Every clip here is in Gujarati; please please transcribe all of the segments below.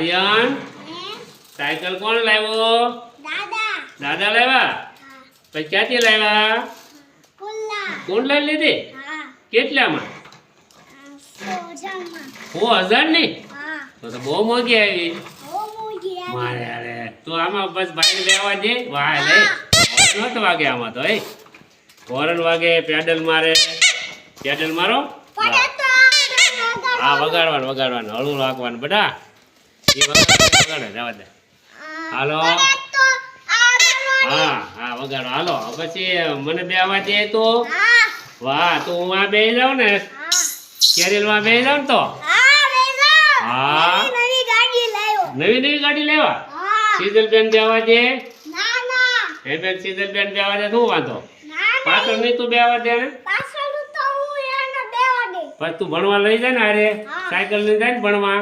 આર્યન? સાયકલ કોણ લાવ્યો? દાદા. દાદા લાવ્યા? પછી ક્યાંથી લાવ્યા? કોણ લઈ લીધી? કેટલામાં? ઓ હજારની તો તો બહુ મોંઘી આવી. મારે અરે તું આમાં બસ ભાઈ લેવા દે. વાહ લે નત વાગે આમાં તો એ હોરન વાગે પેડલ મારે. પેડલ મારો? હા વગાડવાનું. વગાડવાનું હળવું રાખવાનું બધા. હાલો. હા હા વગાડો. હાલો પછી મને બે અવાજ જાય તો? વાહ તો હું આ બે જાઉં ને? હા કેરેલમાં બે જાઉં તો? હા. નવી નવી ગાડી લેવા? સીઝલ બેન બે અવાજ દે? હે બેન સીઝલ બેન બે અવાજ શું વાંધો? પાછળ નહીં તું બે અવાજ દે ને? તો ભણવા લઈ જાય ને અરે સાયકલ લઈ જાય ને ભણવા?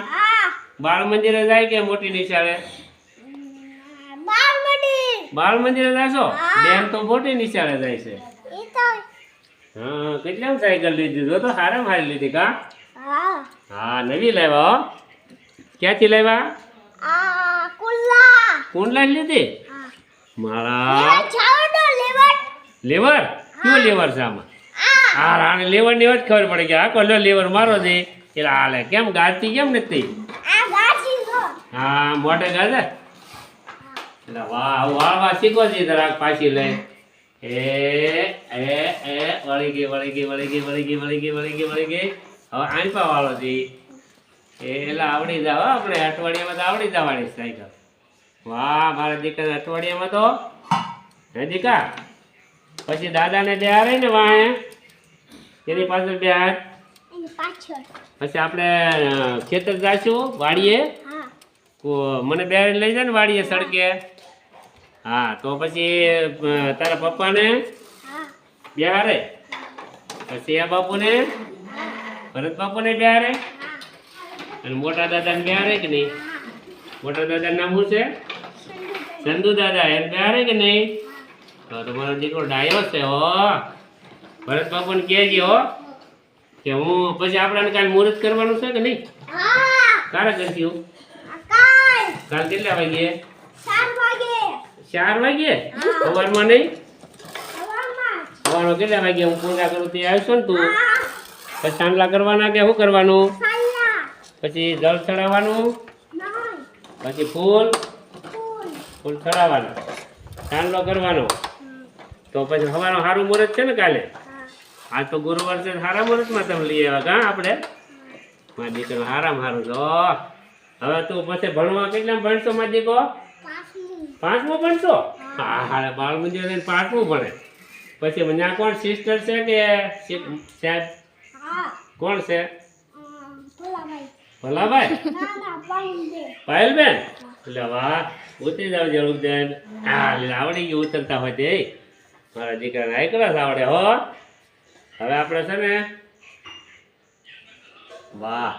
બાળ મંદિરે જાય કે મોટી નિશાળે? બાળ મંદિરે જાશો. બેન તો મોટી નિશાળે જાય છે. હા કેટલામ સાયકલ લીધી જો તો હારે હારી લીધી કા? હા. નવી લાવ્યા હો. ક્યાંથી લાવ્યા? લાવી લીધી? મારા. લેવર શું લેવર છે આમાં? હા. આને લેવરની જ ખબર પડે કે આ કોલો લેવર મારો છે. એટલે હાલે કેમ ગાતી કેમ નથી? હા મોટે ગાજે એટલે વાહ વાળવા શીખો છે જરાક પાછી લઈ. એ એ એ વળી ગઈ વળી ગઈ વળી ગઈ વળી ગઈ વળી ગઈ વળી ગઈ વળી ગઈ. હવે આંપા વાળો છે એટલે આવડી જાવ આપણે અઠવાડિયામાં તો આવડી જવાની સાયકલ. વાહ મારા દીકરા અઠવાડિયામાં તો? હે દીકા પછી દાદાને બે આવે ને વાહે? એની પાછળ બે હાથ? પાછળ. પછી આપણે ખેતર જાશું વાડીએ? મને બે લઈ જાય ને વાડીએ સડકે. હા તો પછી તારા પપ્પાને? બિહારે? પછી આ બાપુને? ભરત બાપુને બિહારે? અને મોટા દાદાને બિહારે કે નહીં? મોટા દાદાનું નામ શું છે? ચંદુ દાદા. એને બિહારે કે નહીં? તો તમારો દીકરો ડાયો છે હો. ભરત બાપુને કહેજે હો કે હું પછી આપણાને કાલે મુહૂર્ત કરવાનું છે કે નહીં? કારા કારે કરશું. કાલ કેટલા વાગે? ચાર વાગે. ચાર વાગે. સવારમાં નહીં? સવારમાં. કેટલા વાગે હું પૂજા કરું તે આવશો ને તું? પછી ચાંદલા કરવાના કે શું કરવાનું? પછી જળ ચડાવવાનું? પછી ફૂલ? ફૂલ. ચડાવવાનું. સાંડલો કરવાનો. તો પછી હવાનું સારું મુહૂર્ત છે ને કાલે? હા. તો ગુરુવાર છે સારા મુહૂર્તમાં તમે લઈ આવ્યા કા આપણે? મારા દીકરો હારામાં સારું તો હવે તું પછી ભણવા કેટલા ભણશો દીકરો પાંચમું. ભણશો? હા. હા બાળ મંદિર પાંચમું ભણે. પછી ત્યાં કોણ સિસ્ટર છે કે સાહેબ? કોણ છે? ભલાભાઈ. પાયલબેન. એટલે વાહ ઉતરી જાવ જરૂર બેન. હા આવડી ગયું ઉતરતા હોય તે મારા દીકરાને આઈકડા આવડે હો. હવે આપણે છે ને વાહ.